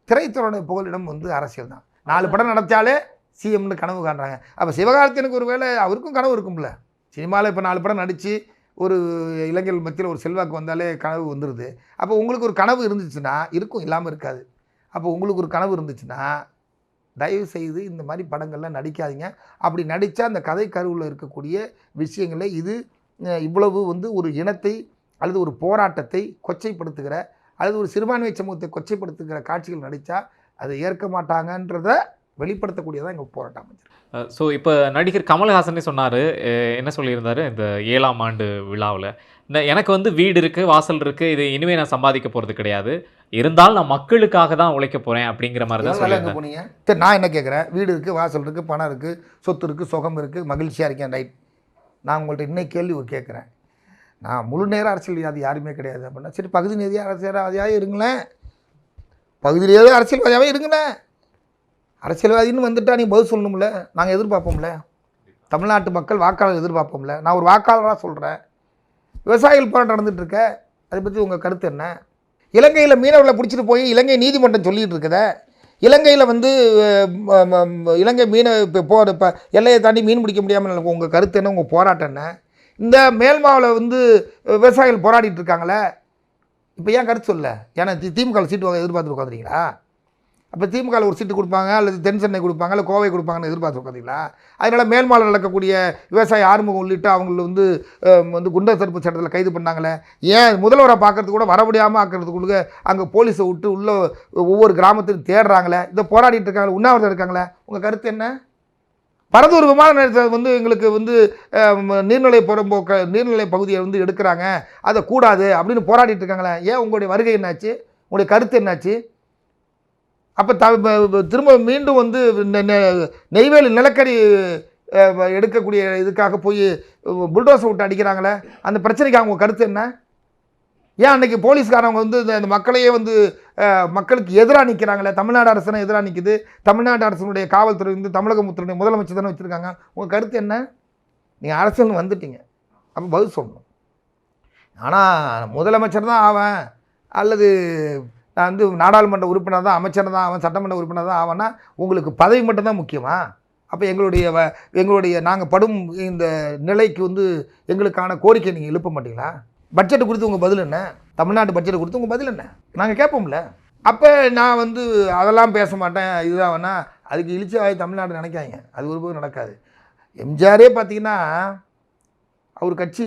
திரைத்துறையுடைய புகலிடம் வந்து அரசியல் தான். நாலு படம் நடத்தாலே சிஎம்னு கனவு காண்றாங்க. அப்போ சிவகார்த்தியனுக்கு ஒரு வேளை அவருக்கும் கனவு இருக்கும்ல. சினிமாவில் இப்போ நாலு படம் நடித்து ஒரு இளைஞர்கள் மத்தியில் ஒரு செல்வாக்கு வந்தாலே கனவு வந்துடுது அப்போ உங்களுக்கு ஒரு கனவு இருந்துச்சுன்னா இருக்கும் இல்லாமல் இருக்காது. அப்போ உங்களுக்கு ஒரு கனவு இருந்துச்சுன்னா தயவு செய்து இந்த மாதிரி படங்கள்லாம் நடிக்காதீங்க. அப்படி நடித்தா அந்த கதை கருவில் இருக்கக்கூடிய விஷயங்களை இது இவ்வளவு வந்து ஒரு இனத்தை அல்லது ஒரு போராட்டத்தை கொச்சைப்படுத்துகிற அல்லது ஒரு சிறுபான்மை சமூகத்தை கொச்சைப்படுத்துகிற காட்சிகள் நடித்தா அதை ஏற்க மாட்டாங்கன்றத வெளிப்படுத்தக்கூடியதான் எங்கள் போராட்டம் அமைஞ்சிருக்கு. ஸோ இப்போ நடிகர் கமல்ஹாசனே சொன்னார். என்ன சொல்லியிருந்தார்? இந்த ஏழாம் ஆண்டு விழாவில். இந்த எனக்கு வந்து வீடு இருக்குது வாசல் இருக்குது இது இனிமேல் நான் சம்பாதிக்க போகிறது கிடையாது. இருந்தாலும் நான் மக்களுக்காக தான் உழைக்க போகிறேன் அப்படிங்கிற மாதிரி தான் சொல்லியிருந்தேன். போனீங்க? சரி நான் என்ன கேட்குறேன் வீடு இருக்குது வாசல் இருக்குது பணம் இருக்குது சொத்து இருக்குது சுகம் இருக்குது மகிழ்ச்சியாக இருக்கேன் ரைட் நான் உங்கள்கிட்ட இன்னைக்கு கேள்வி கேட்குறேன் நான் முழு நேர அரசியல்வாதி யாருமே கிடையாது அப்படின்னா சரி பகுதி நேர அரசியல்வாதியாக இருங்களேன். பகுதியிலேயே அரசியல்வாதியாகவே இருங்களேன். அரசியல்வாதின்னு வந்துட்டா நீ பதில் சொல்லணும்ல? நாங்கள் எதிர்பார்ப்போம்ல? தமிழ்நாட்டு மக்கள் வாக்காளர் எதிர்பார்ப்போம்ல? நான் ஒரு வாக்காளராக சொல்கிறேன் விவசாயிகள் போராட்டம் நடந்துட்டு இருக்க அதை பற்றி உங்கள் கருத்து என்ன? இலங்கையில் மீனவர்களை பிடிச்சிட்டு போய் இலங்கை நீதிமன்றம் சொல்லிகிட்டு இருக்குத. இலங்கையில் வந்து இலங்கை மீனை இப்போ போ இப்போ எல்லையை தாண்டி மீன் பிடிக்க முடியாமல் உங்கள் கருத்து என்ன? உங்கள் போராட்டம் என்ன? இந்த மேல்மாவில் வந்து விவசாயிகள் போராடிட்டு இருக்காங்களே. இப்போ ஏன் கருத்து சொல்ல? ஏன்னா தி- திமுக சீட்டு வாங்க எதிர்பார்த்து உட்காந்துறீங்களா அப்போ திமுகவில் ஒரு சீட்டு கொடுப்பாங்க அல்லது தென் சென்னை கொடுப்பாங்க இல்லை கோவை கொடுப்பாங்கன்னு எதிர்பார்த்து உட்காந்தீங்களா அதனால் மேல்மாவில் நடக்கக்கூடிய விவசாய ஆறுமுகம் உள்ளிட்ட அவங்கள வந்து வந்து குண்டர் தடுப்பு சட்டத்தில் கைது பண்ணாங்களே? ஏன் முதல்வரை பார்க்கறதுக்கு கூட வர முடியாமல் ஆக்கிறதுக்குள்ள அங்கே போலீஸை விட்டு உள்ள ஒவ்வொரு கிராமத்திலும் தேடுறாங்களே? இதை போராடிட்டு இருக்காங்களே உண்ணாவிரதம் இருக்காங்களே? உங்கள் கருத்து என்ன? பரதூர் விமான நிலையத்தை வந்து எங்களுக்கு வந்து நீர்நிலை புறம்போக்க நீர்நிலை பகுதியை வந்து எடுக்கிறாங்க. அதை கூடாது அப்படின்னு போராடிட்டு இருக்காங்களே. ஏன் உங்களுடைய வருகை என்னாச்சு? உங்களுடைய கருத்து என்னாச்சு? அப்போ த திரும்ப மீண்டும் வந்து நெய்வேலி நிலக்கரி எடுக்கக்கூடிய இதுக்காக போய் புல்டோசர் விட்டு அடிக்கிறாங்களே அந்த பிரச்சனைக்கு அவங்க கருத்து என்ன? ஏன் அன்றைக்கி போலீஸ்காரவங்க வந்து இந்த- மக்களையே வந்து மக்களுக்கு எதிராக நிற்கிறாங்களே தமிழ்நாடு அரசனை எதிராக நிற்குது தமிழ்நாடு அரசனுடைய காவல்துறை வந்து தமிழக முத்தருடைய முதலமைச்சர் தானே வச்சுருக்காங்க உங்கள் கருத்து என்ன? நீங்கள் அரசியல் வந்துட்டீங்க அப்போ பதில் சொல்லணும். ஆனால் முதலமைச்சர் தான் ஆவேன் அல்லது நான் வந்து நாடாளுமன்ற உறுப்பினர் தான் அமைச்சர் தான் அவன் சட்டமன்ற உறுப்பினர் தான் ஆவேன்னா உங்களுக்கு பதவி மட்டும்தான் முக்கியமா? அப்போ எங்களுடைய வ எங்களுடைய நாங்கள் படும் இந்த நிலைக்கு வந்து எங்களுக்கான கோரிக்கை நீங்கள் எழுப்ப மாட்டீங்களா? பட்ஜெட் கொடுத்து உங்கள் பதில் என்ன? தமிழ்நாட்டு பட்ஜெட் கொடுத்து உங்கள் பதில் என்ன? நாங்கள் கேட்போம்ல. அப்போ நான் வந்து அதெல்லாம் பேச மாட்டேன் இதுதான் வேணா. அதுக்கு இழிச்சாய் தமிழ்நாடு நினைக்காங்க அது ஒருபோதும் நடக்காது. எம்ஜிஆரே பார்த்தீங்கன்னா அவர் கட்சி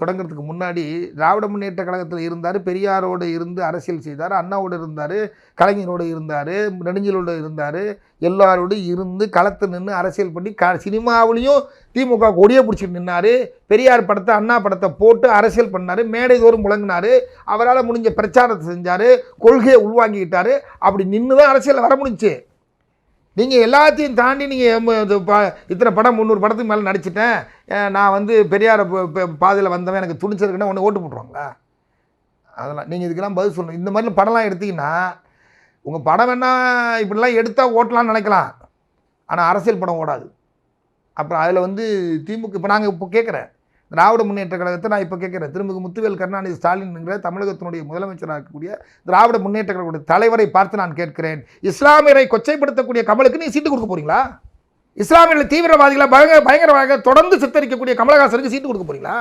தொடங்குறதுக்கு முன்னாடி திராவிட முன்னேற்ற கழகத்தில் இருந்தார் பெரியாரோடு இருந்து அரசியல் செய்தார் அண்ணாவோடு இருந்தார் கலைஞரோடு இருந்தார் நெடுஞ்சலோடு இருந்தார் எல்லாரோடு இருந்து களத்து நின்று அரசியல் பண்ணி க சினிமாவிலையும் திமுக கொடியை பிடிச்சிட்டு நின்னார். பெரியார் படத்தை அண்ணா படத்தை போட்டு அரசியல் பண்ணார் மேடை தோறும் முழங்கினார். அவரால் முடிஞ்ச பிரச்சாரத்தை செஞ்சார் கொள்கையை உள்வாங்கிக்கிட்டார். அப்படி நின்று தான் அரசியலில் வர முடிஞ்சு நீங்கள் எல்லாத்தையும் தாண்டி நீங்கள் இத்தனை படம் முந்நூறு படத்துக்கு மேலே நடிச்சிட்டேன். நான் வந்து பெரியார பாதையில் வந்தவன் எனக்கு துணிச்சிருக்குன்னா ஒன்று ஓட்டு போட்டுருவாங்களா? அதெல்லாம் நீங்கள் இதுக்கெல்லாம் பதில் சொல்லணும். இந்த மாதிரி படம்லாம் எடுத்தீங்கன்னா உங்கள் படம் வேணா இப்படிலாம் எடுத்தால் ஓட்டலாம்னு நினைக்கலாம். ஆனால் அரசியல் படம் ஓடாது. அப்புறம் அதில் வந்து திமுக இப்போ நாங்கள் இப்போ கேட்குறேன் திராவிட முன்னேற்ற கழகத்தை நான் இப்போ கேட்குறேன். திருமிகு முத்துவேல் கருணாநிதி ஸ்டாலின்ங்கிற தமிழகத்தினுடைய முதலமைச்சராக இருக்கக்கூடிய திராவிட முன்னேற்ற கழகத்துடைய தலைவரை பார்த்து நான் கேட்கிறேன். இஸ்லாமியரை கொச்சைப்படுத்தக்கூடிய கமலுக்கு நீ சீட்டு கொடுக்க போறீங்களா? இஸ்லாமியர்கள் தீவிரவாதிகளை பயங்கர பயங்கரவாக தொடர்ந்து சித்தரிக்கக்கூடிய கமலஹாசனுக்கு சீட்டு கொடுக்க போறீங்களா?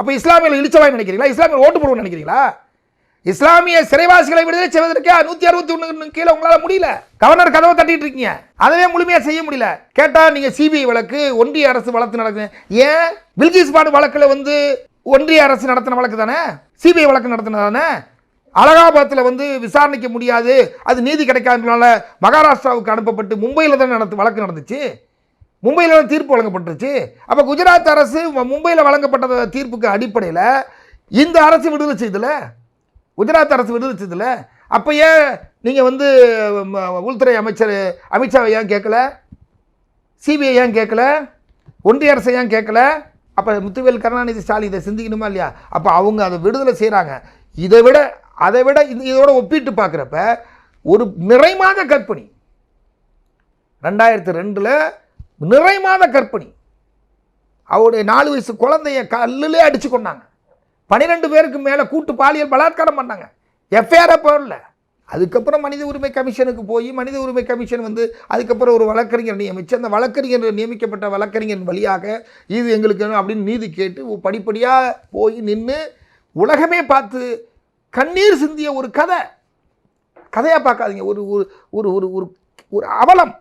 அப்போ இஸ்லாமியர்கள் இழிச்சவாய் நினைக்கிறீங்களா? இஸ்லாமியர் ஓட்டு போடுவோம்னு நினைக்கிறீங்களா? இஸ்லாமிய சிறைவாசிகளை விடுதலை செய்வதற்கு நூற்றி அறுபத்தி ஒன்று கீழே உங்களால் முடியல. கவர்னர் கதவை தட்டிட்டு இருக்கீங்க. அதவே முழுமையாக செய்ய முடியல. கேட்டால் நீங்கள் சிபிஐ வழக்கு ஒன்றிய அரசு வழக்கு நடக்குது. ஏன்? பில்கிஸ் பாடு வழக்கில் வந்து ஒன்றிய அரசு நடத்தின வழக்கு தானே? சிபிஐ வழக்கு நடத்தின தானே? அலகாபாத்தில் வந்து விசாரணைக்க முடியாது. அது நீதி கிடைக்காதனால மகாராஷ்டிராவுக்கு அனுப்பப்பட்டு மும்பையில் தான் நடத்து வழக்கு நடந்துச்சு. மும்பையில் தான் தீர்ப்பு வழங்கப்பட்டுருச்சு. அப்போ குஜராத் அரசு மும்பையில் வழங்கப்பட்ட தீர்ப்புக்கு அடிப்படையில் இந்த அரசு விடுதலை செய்தல. குஜராத் அரசு விடுதலை செய்தல அப்போ ஏன் நீங்கள் வந்து உள்துறை அமைச்சர் அமித்ஷாவை ஏன் கேட்கல? சிபிஐ ஏன் கேட்கல? ஒன்றிய அரசை ஏன் கேட்கல? அப்போ முத்துவேல் கருணாநிதி ஸ்டாலின் இதை சிந்திக்கணுமா இல்லையா? அப்போ அவங்க அதை விடுதலை செய்கிறாங்க இதை விட அதை விட இதோட ஒப்பிட்டு பார்க்குறப்ப ஒரு நிறைமாத கற்பணி ரெண்டாயிரத்தி ரெண்டில் நிறைமாத கற்பணி அவருடைய நாலு வயசு குழந்தைய கல்லுலே அடித்து கொண்டாங்க. பன்னிரெண்டு பேருக்கு மேலே கூட்டு பாலியல் பலாத்காரம் பண்ணாங்க. எஃப்ஐஆரை போடல. அதுக்கப்புறம் மனித உரிமை கமிஷனுக்கு போய் மனித உரிமை கமிஷன் வந்து அதுக்கப்புறம் ஒரு வழக்கறிஞர் நியமித்து அந்த வழக்கறிஞர் நியமிக்கப்பட்ட வழக்கறிஞர் வழியாக இது எங்களுக்கு அப்படின்னு நீதி கேட்டு படிப்படியாக போய் நின்று உலகமே பார்த்து கண்ணீர் சிந்திய ஒரு கதை. கதையாக பார்க்காதீங்க. ஒரு ஒரு ஒரு ஒரு ஒரு ஒரு அவலம்.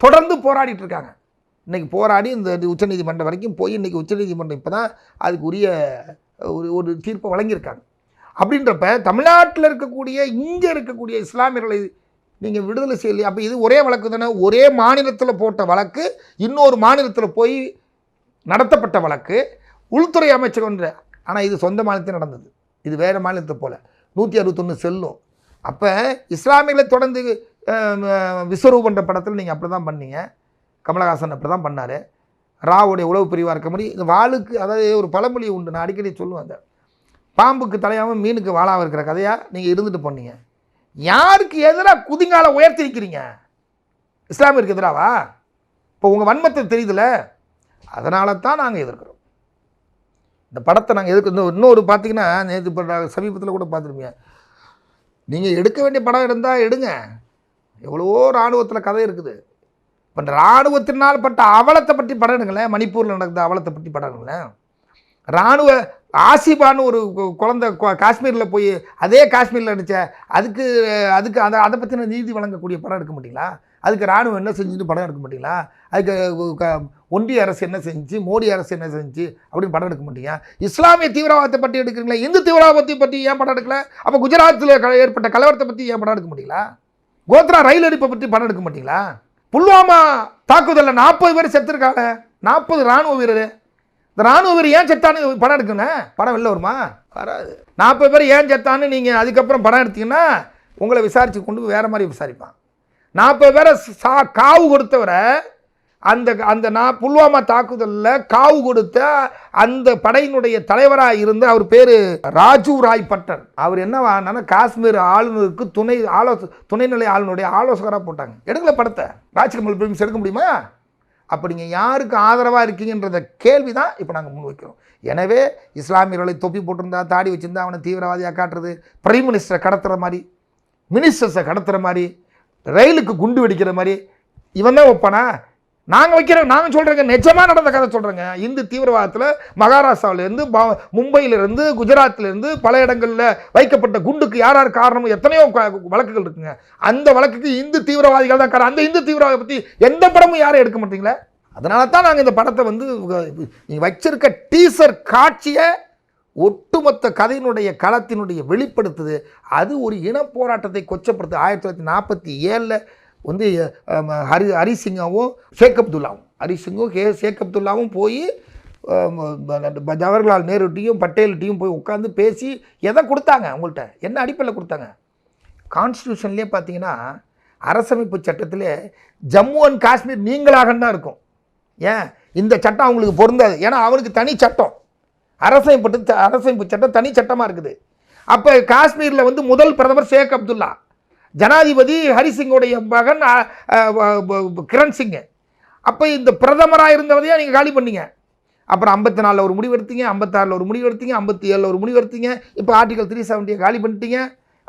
தொடர்ந்து போராடிட்டு இருக்காங்க. இன்னைக்கு போராடி இந்த உச்சநீதிமன்றம் வரைக்கும் போய் இன்றைக்கி உச்சநீதிமன்றம் இப்போ தான் அதுக்கு உரிய ஒரு ஒரு தீர்ப்பை வழங்கியிருக்காங்க. அப்படின்றப்ப தமிழ்நாட்டில் இருக்கக்கூடிய இங்கே இருக்கக்கூடிய இஸ்லாமியர்களை நீங்கள் விடுதலை செய்யலையே? அப்போ இது ஒரே வழக்கு தானே? ஒரே மாநிலத்தில் போட்ட வழக்கு இன்னொரு மாநிலத்தில் போய் நடத்தப்பட்ட வழக்கு. உள்துறை அமைச்சர் ஒன்று. ஆனால் இது சொந்த மாநிலத்தில் நடந்தது. இது வேறு மாநிலத்தை போல். நூற்றி அறுபத்தொன்று செல்லும். அப்போ இஸ்லாமியர்களை தொடர்ந்து விஸ்வரூபன்ற படத்தில் நீங்கள் அப்படி தான் பண்ணீங்க. கமலஹாசன் அப்படி தான் பண்ணார். ராவுடைய உளவு பிரிவாக இருக்க மாதிரி இந்த வாளுக்கு அதாவது ஒரு பழமொழி உண்டு நான் அடிக்கடி சொல்லுவேன் அந்த. பாம்புக்கு தலையாமல் மீனுக்கு வாழாமல் இருக்கிற கதையாக நீங்கள் இருந்துட்டு போனீங்க. யாருக்கு எதிராக குதிங்கால உயர்த்தி இருக்கிறீங்க இஸ்லாமியருக்கு எதிராவா? இப்போ உங்கள் வன்மத்தை தெரியுதுல? அதனால தான் நாங்கள் எதிர்க்கிறோம். இந்த படத்தை நாங்கள் எதுக்கு இன்னொரு பார்த்தீங்கன்னா நேற்று இப்போ சமீபத்தில் கூட பார்த்துருப்பீங்க நீங்கள் எடுக்க வேண்டிய படம் இருந்தால் எடுங்க. எவ்வளவோ இராணுவத்தில் கதை இருக்குது. இப்போ இந்த இராணுவத்தினால் பட்ட அவலத்தை பற்றி படம் எடுங்களேன் மணிப்பூரில் நடந்த அவலத்தை பற்றி படம் எடுங்களேன் இராணுவ ஆசிபான்னு ஒரு கு- குழந்தை காஷ்மீரில் போய் அதே காஷ்மீரில் நடித்த அதுக்கு அதுக்கு அதை அதை பற்றின நீதி வழங்கக்கூடிய படம் எடுக்க முடியல அதுக்கு இராணுவம் என்ன செஞ்சுட்டு படம் எடுக்க மாட்டீங்களா? அதுக்கு க- ஒன்றிய அரசு என்ன செஞ்சு மோடி அரசு என்ன செஞ்சு அப்படின்னு படம் எடுக்க மாட்டீங்க. இஸ்லாமிய தீவிரவாதத்தை பற்றி எடுக்கிறீங்களா இந்து தீவிரவாதத்தை பற்றி ஏன் படம் எடுக்கல? அப்போ குஜராத்தில் க- ஏற்பட்ட கலவரத்தை பற்றி ஏன் படம் எடுக்க மாட்டீங்களா? கோத்ரா ரயில் அடிப்பை பற்றி படம் எடுக்க மாட்டீங்களா? புல்வாமா தாக்குதலில் நாற்பது பேர் செத்துருக்காங்க. நாற்பது ராணுவ வீரர். இந்த ராணுவ வீரர் ஏன் செத்தான்னு படம் எடுக்கணும் படம் வெளில வருமா? வராது. நாற்பது பேர் ஏன் செத்தான்னு நீங்கள் அதுக்கப்புறம் படம் எடுத்தீங்கன்னா உங்களை விசாரித்து கொண்டு போய் வேறு மாதிரி விசாரிப்பான். நாற்பது பேரை சா காவு கொடுத்தவரை அந்த அந்த நான் புல்வாமா தாக்குதலில் காவு கொடுத்த அந்த படையினுடைய தலைவராக இருந்து அவர் பேர் ராஜீவ் ராய் பட்டன் அவர் என்னவானா காஷ்மீர் ஆளுநருக்கு துணை ஆலோச துணைநிலை ஆளுநருடைய ஆலோசகராக போட்டாங்க. எடுக்கல படத்தை. ராஜ்கமல் பிலிம்ஸ் எடுக்க முடியுமா? அப்போ நீங்கள் யாருக்கு ஆதரவாக இருக்கீங்கன்றத கேள்வி தான் இப்போ நாங்கள் முன்வைக்கிறோம் எனவே இஸ்லாமியர்களை தொப்பி போட்டிருந்தா தாடி வச்சுருந்தா அவனை தீவிரவாதியாக காட்டுறது பிரைம் மினிஸ்டரை கடத்துகிற மாதிரி மினிஸ்டர்ஸை கடத்துகிற மாதிரி ரயிலுக்கு குண்டு வெடிக்கிற மாதிரி இவன் தான் வைப்பானா நாங்கள் வைக்கிறோம் நாங்கள் சொல்கிறேங்க நிஜமாக நடந்த கதை சொல்கிறேங்க இந்து தீவிரவாதத்தில் மகாராஷ்டிராவிலேருந்து பா மும்பையிலிருந்து குஜராத்திலேருந்து பல இடங்களில் வைக்கப்பட்ட குண்டுக்கு யார் யார் காரணம் எத்தனையோ வழக்குகள் இருக்குங்க. அந்த வழக்குக்கு இந்து தீவிரவாதிகள் தான் காரணம். அந்த இந்து தீவிரவாதி பற்றி எந்த படமும் யாரும் எடுக்க மாட்டீங்களே? அதனால தான் நாங்கள் இந்த படத்தை வந்து நீங்கள் வச்சிருக்க டீசர் காட்சியை ஒட்டுமொத்த கதையினுடைய களத்தினுடைய வெளிப்படுத்துது. அது ஒரு இன போராட்டத்தை கொச்சப்படுத்து ஆயிரத்தி தொள்ளாயிரத்தி நாற்பத்தி ஏழில் வந்து ஹரி ஹரிசிங்காவும் ஷேக் அப்துல்லாவும் ஹரிசிங்கும் கே ஷேக் அப்துல்லாவும் போய் ஜவஹர்லால் நேருட்டையும் பட்டேல்கிட்டையும் போய் உட்காந்து பேசி எதை கொடுத்தாங்க அவங்கள்ட்ட? என்ன அடிப்படையில் கொடுத்தாங்க? கான்ஸ்டியூஷன்லேயே பார்த்தீங்கன்னா அரசமைப்பு சட்டத்தில் ஜம்மு அண்ட் காஷ்மீர் நீங்களாக தான் இருக்கும். ஏன்? இந்த சட்டம் அவங்களுக்கு பொருந்தாது. ஏன்னா அவனுக்கு தனி சட்டம். அரசமைப்பு அரசமைப்பு சட்டம் தனி சட்டமாக இருக்குது. அப்போ காஷ்மீரில் வந்து முதல் பிரதமர் ஷேக் அப்துல்லா. ஜனாதிபதி ஹரிசிங்கோடைய மகன் கிரண் சிங்கு அப்போ இந்த பிரதமராக இருந்தவதையே நீங்கள் காலி பண்ணீங்க. அப்புறம் ஐம்பத்தி நாலில் ஒரு முடிவு எடுத்தீங்க ஐம்பத்தாறில் ஒரு முடிவு எடுத்தீங்க ஐம்பத்தி ஏழில் ஒரு முடிவு எடுத்தீங்க இப்போ ஆர்டிகல் த்ரீ செவன்ட்டியை காலி பண்ணிட்டீங்க.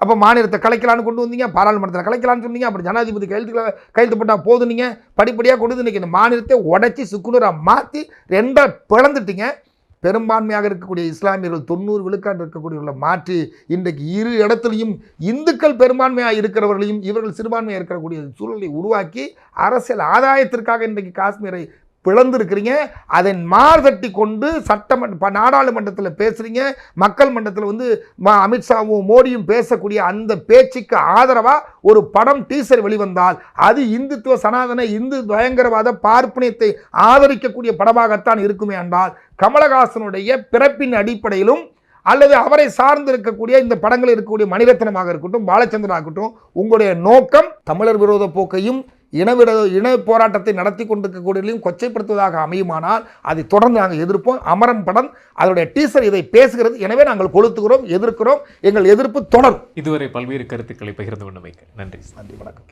அப்போ மாநிலத்தை கலைக்கலான்னு கொண்டு வந்தீங்க பாராளுமன்றத்தில் கலைக்கலான்னு சொன்னீங்க அப்புறம் ஜனாதிபதி கையெழுத்து கையெழுத்து போட்டால் போதும் நீங்கள் படிப்படியாக கொண்டு வந்து இன்றைக்கி இந்த மாநிலத்தை உடைச்சி சுக்குநூறாக மாற்றி ரெண்டாக பிளந்துட்டீங்க. பெரும்பான்மையாக இருக்கக்கூடிய இஸ்லாமியர்கள் தொண்ணூறு விழுக்காடு இருக்கக்கூடியவர்களை மாற்றி இன்றைக்கு இரு இடத்துலையும் இந்துக்கள் பெரும்பான்மையாக இருக்கிறவர்களையும் இவர்கள் சிறுபான்மையாக இருக்கக்கூடிய சூழலை உருவாக்கி அரசியல் ஆதாயத்திற்காக இன்றைக்கு காஷ்மீரை பிளந்திருக்கிறீங்க அதை மார்தட்டி கொண்டு சட்டமன்ற நாடாளுமன்றத்தில் பேசுகிறீங்க மக்கள் மன்றத்தில் வந்து ம- அமித்ஷாவும் மோடியும் பேசக்கூடிய அந்த பேச்சுக்கு ஆதரவாக ஒரு படம் டீசர் வெளிவந்தால் அது இந்துத்துவ சனாதன இந்து பயங்கரவாத பார்ப்பனியத்தை ஆதரிக்கக்கூடிய படமாகத்தான் இருக்குமே என்றால் கமலஹாசனுடைய பிறப்பின் அடிப்படையிலும் அல்லது அவரை சார்ந்து இருக்கக்கூடிய இந்த படங்களில் இருக்கக்கூடிய மணிரத்னமாக இருக்கட்டும் பாலச்சந்திரனாக இருக்கட்டும் உங்களுடைய நோக்கம் தமிழர் விரோத போக்கையும் இனவிர இன போராட்டத்தை நடத்தி கொண்டிருக்கக்கூடியதையும் கொச்சைப்படுத்துவதாக அமையுமானால் அதை தொடர்ந்து நாங்கள் எதிர்ப்போம். அமரன் படம் அதனுடைய டீசர் இதை பேசுகிறது. எனவே நாங்கள் கொளுத்துகிறோம் எதிர்க்கிறோம். எங்கள் எதிர்ப்பு தொடரும். இதுவரை பல்வேறு கருத்துக்களை பகிர்ந்து கொண்டமைக்கு நன்றி. நன்றி வணக்கம்.